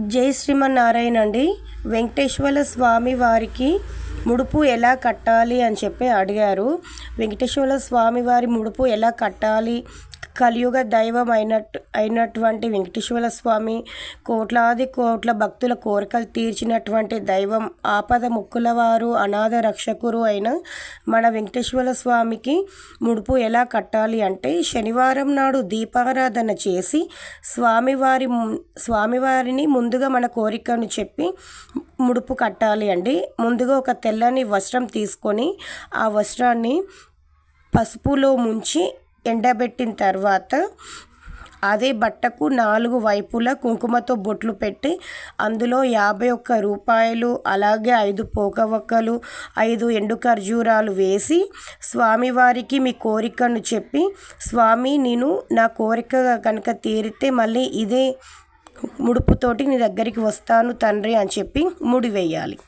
జై శ్రీమన్నారాయణ అండి. వెంకటేశ్వర స్వామి వారికి ముడుపు ఎలా కట్టాలి అని చెప్పి అడిగారు. వెంకటేశ్వర స్వామి వారి ముడుపు ఎలా కట్టాలి కలియుగ దైవం అయినట్టు అయినటువంటి వెంకటేశ్వర స్వామి కోట్లాది కోట్ల భక్తుల కోరికలు తీర్చినటువంటి దైవం ఆపద ముక్కుల వారు అనాథ రక్షకురు అయిన మన వెంకటేశ్వర స్వామికి ముడుపు ఎలా కట్టాలి అంటే శనివారం నాడు దీపారాధన చేసి స్వామివారి ము- స్వామివారిని ముందుగా మన కోరికను చెప్పి ముడుపు కట్టాలి అండి. ముందుగా ఒక తెల్లని వస్త్రం తీసుకొని ఆ వస్త్రాన్ని పసుపులో ముంచి ఎండబెట్టిన తర్వాత అదే బట్టకు నాలుగు వైపులా కుంకుమతో బొట్లు పెట్టి అందులో యాభై ఒక్క రూపాయలు అలాగే ఐదు పోకవక్కలు ఐదు ఎండు ఖర్జూరాలు వేసి స్వామివారికి మీ కోరికను చెప్పి స్వామి నేను నా కోరిక కనుక తీరితే మళ్ళీ ఇదే ముడుపుతోటి నీ దగ్గరికి వస్తాను తండ్రి అని చెప్పి ముడివేయాలి